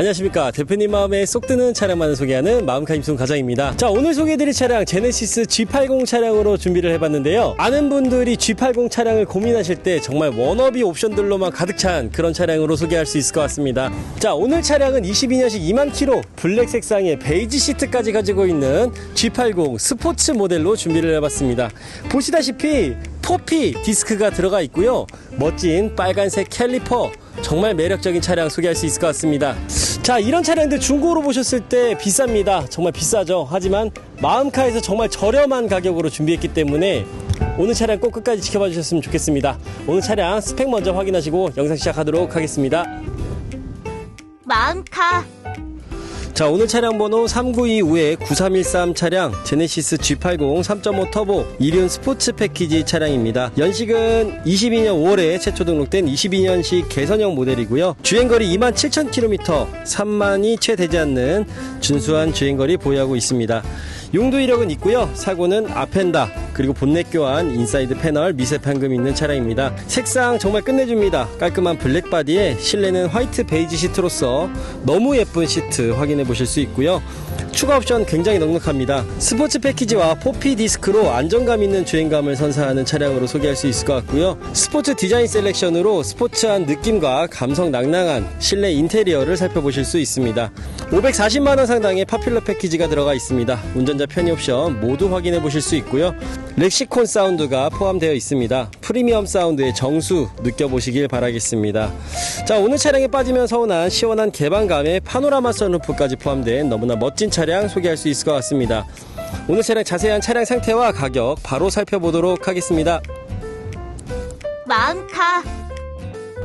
안녕하십니까. 대표님 마음에 쏙 드는 차량만을 소개하는 마음카 임순 과장입니다. 자 오늘 소개해드릴 차량 제네시스 G80 차량으로 준비를 해봤는데요. 많은 분들이 G80 차량을 고민하실 때 정말 워너비 옵션들로만 가득 찬 그런 차량으로 소개할 수 있을 것 같습니다. 자 오늘 차량은 22년식 2만 킬로 블랙 색상의 베이지 시트까지 가지고 있는 G80 스포츠 모델로 준비를 해봤습니다. 보시다시피 포피 디스크가 들어가 있고요. 멋진 빨간색 캘리퍼. 정말 매력적인 차량 소개할 수 있을 것 같습니다. 자, 이런 차량들 중고로 보셨을 때 비쌉니다. 정말 비싸죠. 하지만 마음카에서 정말 저렴한 가격으로 준비했기 때문에 오늘 차량 꼭 끝까지 지켜봐 주셨으면 좋겠습니다. 오늘 차량 스펙 먼저 확인하시고 영상 시작하도록 하겠습니다. 마음카 자, 오늘 차량 번호 3925의 9313 차량 제네시스 G80 3.5 터보 이륜 스포츠 패키지 차량입니다. 연식은 22년 5월에 최초 등록된 22년식 개선형 모델이고요. 주행거리 27,000km, 3만이 채 되지 않는 준수한 주행거리 보유하고 있습니다. 용도 이력은 있고요. 사고는 아펜다 그리고 본넷 교환, 인사이드 패널, 미세 판금 있는 차량입니다. 색상 정말 끝내줍니다. 깔끔한 블랙 바디에 실내는 화이트 베이지 시트로서 너무 예쁜 시트 확인해 보실 수 있고요. 추가 옵션 굉장히 넉넉합니다. 스포츠 패키지와 포피 디스크로 안정감 있는 주행감을 선사하는 차량으로 소개할 수 있을 것 같고요. 스포츠 디자인 셀렉션으로 스포츠한 느낌과 감성 낭낭한 실내 인테리어를 살펴보실 수 있습니다. 540만 원 상당의 파퓰러 패키지가 들어가 있습니다. 운전 자 편의 옵션 모두 확인해 보실 수 있고요. 렉시콘 사운드가 포함되어 있습니다. 프리미엄 사운드의 정수 느껴보시길 바라겠습니다. 자, 오늘 차량에 빠지면 서운한 시원한 개방감의 파노라마 선루프까지 포함된 너무나 멋진 차량 소개할 수 있을 것 같습니다. 오늘 차량 자세한 차량 상태와 가격 바로 살펴보도록 하겠습니다. 마음카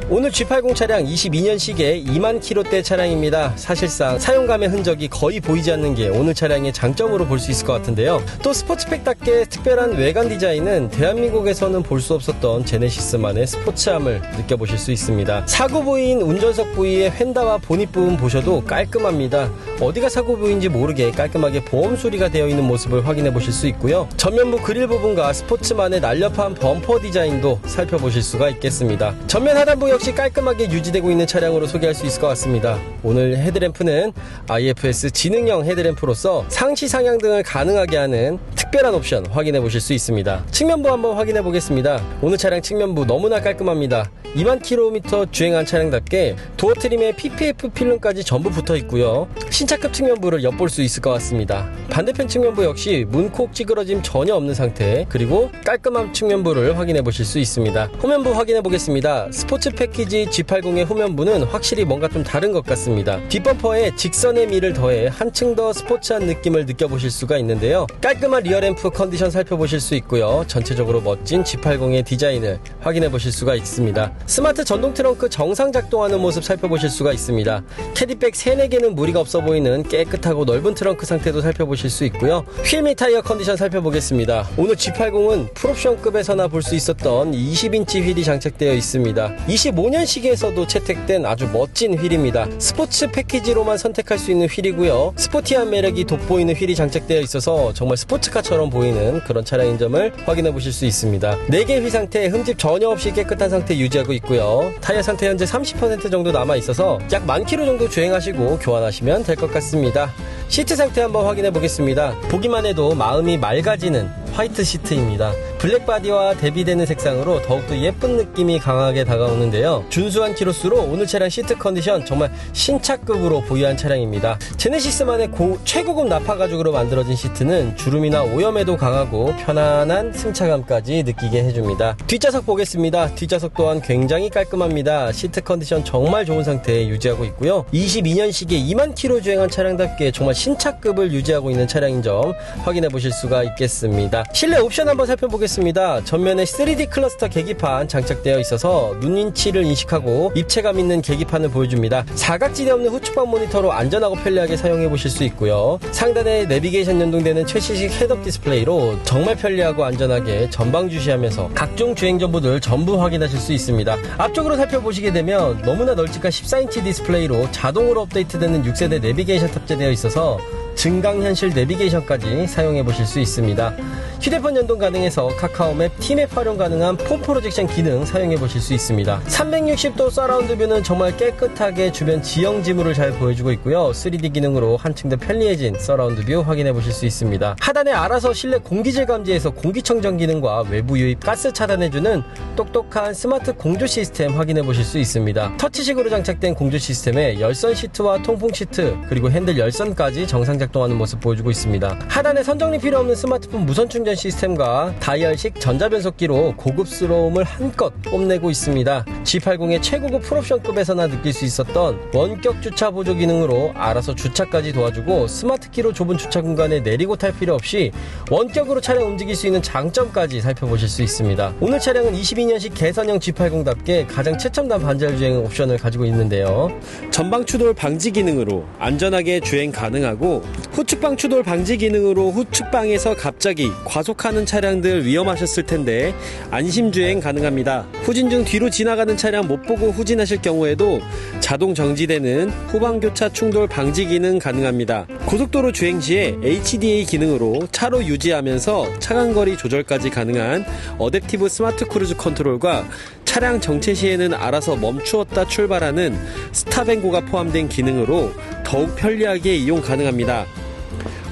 오늘 G80 차량 22년식의 2만 킬로대 차량입니다. 사실상 사용감의 흔적이 거의 보이지 않는 게 오늘 차량의 장점으로 볼 수 있을 것 같은데요. 또 스포츠팩답게 특별한 외관 디자인은 대한민국에서는 볼 수 없었던 제네시스만의 스포츠함을 느껴보실 수 있습니다. 사고 부위인 운전석 부위의 휀다와 보닛 부분 보셔도 깔끔합니다. 어디가 사고 부위인지 모르게 깔끔하게 보험 수리가 되어 있는 모습을 확인해 보실 수 있고요. 전면부 그릴 부분과 스포츠만의 날렵한 범퍼 디자인도 살펴보실 수가 있겠습니다. 전면 하단부 역시 깔끔하게 유지되고 있는 차량으로 소개할 수 있을 것 같습니다. 오늘 헤드램프는 IFS 지능형 헤드램프로서 상시 상향 등을 가능하게 하는 특별한 옵션 확인해 보실 수 있습니다. 측면부 한번 확인해 보겠습니다. 오늘 차량 측면부 너무나 깔끔합니다. 2만 킬로미터 주행한 차량답게 도어 트림에 PPF 필름까지 전부 붙어 있고요. 신차급 측면부를 엿볼 수 있을 것 같습니다. 반대편 측면부 역시 문콕 찌그러짐 전혀 없는 상태 그리고 깔끔한 측면부를 확인해 보실 수 있습니다. 후면부 확인해 보겠습니다. 스포츠 패키지 G80의 후면부는 확실히 뭔가 좀 다른 것 같습니다. 뒷범퍼에 직선의 미를 더해 한층 더 스포츠한 느낌을 느껴보실 수가 있는데요. 깔끔한 리어램프 컨디션 살펴보실 수 있고요. 전체적으로 멋진 G80의 디자인을 확인해 보실 수가 있습니다. 스마트 전동 트렁크 정상 작동하는 모습 살펴보실 수가 있습니다. 캐디백 3, 4개는 무리가 없어 보이는 깨끗하고 넓은 트렁크 상태도 살펴보실 수 있고요. 휠및 타이어 컨디션 살펴보겠습니다. 오늘 G80은 풀옵션급에서나 볼 수 있었던 20인치 휠이 장착되어 있습니다. 25 년식에서도 채택된 아주 멋진 휠입니다. 스포츠 패키지로만 선택할 수 있는 휠이고요. 스포티한 매력이 돋보이는 휠이 장착되어 있어서 정말 스포츠카처럼 보이는 그런 차량인 점을 확인해 보실 수 있습니다. 4개 휠 상태 흠집 전혀 없이 깨끗한 상태 유지하고 있고요. 타이어 상태 현재 30% 정도 남아 있어서 약만 킬로 정도 주행하시고 교환하시면 될 것 같습니다. 시트 상태 한번 확인해 보겠습니다. 보기만 해도 마음이 맑아지는 화이트 시트입니다. 블랙바디와 대비되는 색상으로 더욱더 예쁜 느낌이 강하게 다가오는데요. 준수한 키로수로 오늘 차량 시트 컨디션 정말 신차급으로 보유한 차량입니다. 제네시스만의 고, 최고급 나파 가죽으로 만들어진 시트는 주름이나 오염에도 강하고 편안한 승차감까지 느끼게 해줍니다. 뒷좌석 보겠습니다. 뒷좌석 또한 굉장히 깔끔합니다. 시트 컨디션 정말 좋은 상태에 유지하고 있고요. 22년식의 2만 킬로 주행한 차량답게 정말 신차급을 유지하고 있는 차량인 점 확인해 보실 수가 있겠습니다. 실내 옵션 한번 살펴보겠습니다. 전면에 3D 클러스터 계기판 장착되어 있어서 눈인치를 인식하고 입체감 있는 계기판을 보여줍니다. 사각지대 없는 후측방 모니터로 안전하고 편리하게 사용해 보실 수 있고요. 상단에 내비게이션 연동되는 최신식 헤드업 디스플레이로 정말 편리하고 안전하게 전방 주시하면서 각종 주행 정보들 전부 확인하실 수 있습니다. 앞쪽으로 살펴보시게 되면 너무나 널찍한 14인치 디스플레이로 자동으로 업데이트되는 6세대 내비게이션 탑재되어 있어서 증강현실 내비게이션까지 사용해 보실 수 있습니다. 휴대폰 연동 가능해서 카카오맵, 티맵 활용 가능한 폰 프로젝션 기능 사용해 보실 수 있습니다. 360도 서라운드 뷰는 정말 깨끗하게 주변 지형 지물을 잘 보여주고 있고요. 3D 기능으로 한층 더 편리해진 서라운드 뷰 확인해 보실 수 있습니다. 하단에 알아서 실내 공기질 감지에서 공기청정 기능과 외부 유입 가스 차단해주는 똑똑한 스마트 공조 시스템 확인해 보실 수 있습니다. 터치식으로 장착된 공조 시스템에 열선 시트와 통풍 시트 그리고 핸들 열선까지 정상 작 동하는 모습 보여주고 있습니다. 하단에 선정리 필요 없는 스마트폰 무선 충전 시스템과 다이얼식 전자변속기로 고급스러움을 한껏 뽐내고 있습니다. G80의 최고급 풀옵션급에서나 느낄 수 있었던 원격 주차 보조 기능으로 알아서 주차까지 도와주고 스마트키로 좁은 주차 공간에 내리고 탈 필요 없이 원격으로 차량 움직일 수 있는 장점까지 살펴보실 수 있습니다. 오늘 차량은 22년식 개선형 G80답게 가장 최첨단 반자율 주행 옵션을 가지고 있는데요. 전방 추돌 방지 기능으로 안전하게 주행 가능하고 후측방 추돌 방지 기능으로 후측방에서 갑자기 과속하는 차량들 위험하셨을 텐데 안심 주행 가능합니다. 후진 중 뒤로 지나가는 차량 못 보고 후진하실 경우에도 자동 정지되는 후방 교차 충돌 방지 기능 가능합니다. 고속도로 주행 시에 HDA 기능으로 차로 유지하면서 차간 거리 조절까지 가능한 어댑티브 스마트 크루즈 컨트롤과 차량 정체 시에는 알아서 멈추었다 출발하는 스탑앤고가 포함된 기능으로 더욱 편리하게 이용 가능합니다.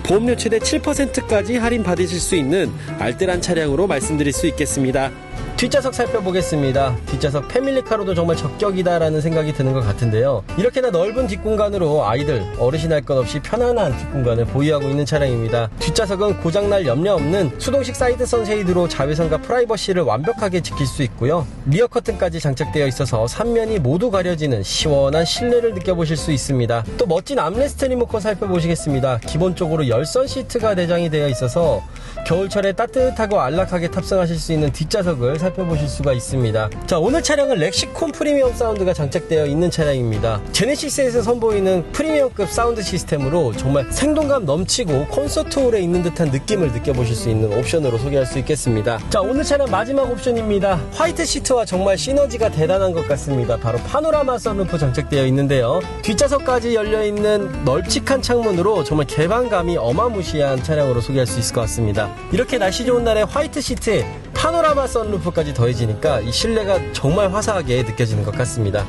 보험료 최대 7%까지 할인 받으실 수 있는 알뜰한 차량으로 말씀드릴 수 있겠습니다. 뒷좌석 살펴보겠습니다. 뒷좌석 패밀리카로도 정말 적격이다라는 생각이 드는 것 같은데요. 이렇게나 넓은 뒷공간으로 아이들, 어르신 할 것 없이 편안한 뒷공간을 보유하고 있는 차량입니다. 뒷좌석은 고장날 염려 없는 수동식 사이드 선쉐이드로 자외선과 프라이버시를 완벽하게 지킬 수 있고요. 리어 커튼까지 장착되어 있어서 3면이 모두 가려지는 시원한 실내를 느껴보실 수 있습니다. 또 멋진 암레스트 리모컨 살펴보시겠습니다. 기본적으로 열선 시트가 내장이 되어 있어서 겨울철에 따뜻하고 안락하게 탑승하실 수 있는 뒷좌석을 살펴보 실 수가 있습니다. 자, 오늘 차량은 렉시콘 프리미엄 사운드가 장착되어 있는 차량입니다. 제네시스에서 선보이는 프리미엄급 사운드 시스템으로 정말 생동감 넘치고 콘서트홀에 있는 듯한 느낌을 느껴보실 수 있는 옵션으로 소개할 수 있겠습니다. 자, 오늘 차량 마지막 옵션입니다. 화이트 시트와 정말 시너지가 대단한 것 같습니다. 바로 파노라마 선루프 장착되어 있는데요. 뒷좌석까지 열려있는 널찍한 창문으로 정말 개방감이 어마무시한 차량으로 소개할 수 있을 것 같습니다. 이렇게 날씨 좋은 날에 화이트 시트에 파노라마 선루프까지 더해지니까 이 실내가 정말 화사하게 느껴지는 것 같습니다.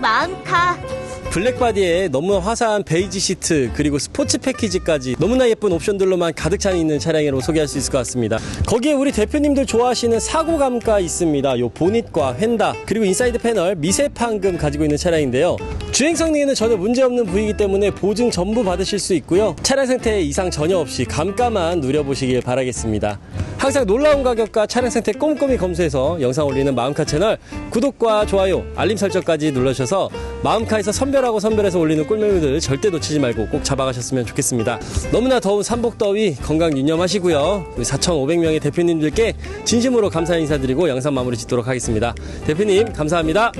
마음카 블랙바디에 너무 화사한 베이지 시트 그리고 스포츠 패키지까지 너무나 예쁜 옵션들로만 가득 차 있는 차량으로 소개할 수 있을 것 같습니다. 거기에 우리 대표님들 좋아하시는 사고감가 있습니다. 요 보닛과 휀다 그리고 인사이드 패널 미세 판금 가지고 있는 차량인데요. 주행 성능에는 전혀 문제없는 부위이기 때문에 보증 전부 받으실 수 있고요. 차량 상태에 이상 전혀 없이 감가만 누려보시길 바라겠습니다. 항상 놀라운 가격과 차량 상태 꼼꼼히 검수해서 영상 올리는 마음카 채널 구독과 좋아요, 알림 설정까지 눌러주셔서 마음카에서 선 별하고 선별해서 올리는 꿀매물들 절대 놓치지 말고 꼭 잡아가셨으면 좋겠습니다. 너무나 더운 삼복더위 건강 유념하시고요. 우리 4,500명의 대표님들께 진심으로 감사 인사드리고 영상 마무리 짓도록 하겠습니다. 대표님 감사합니다.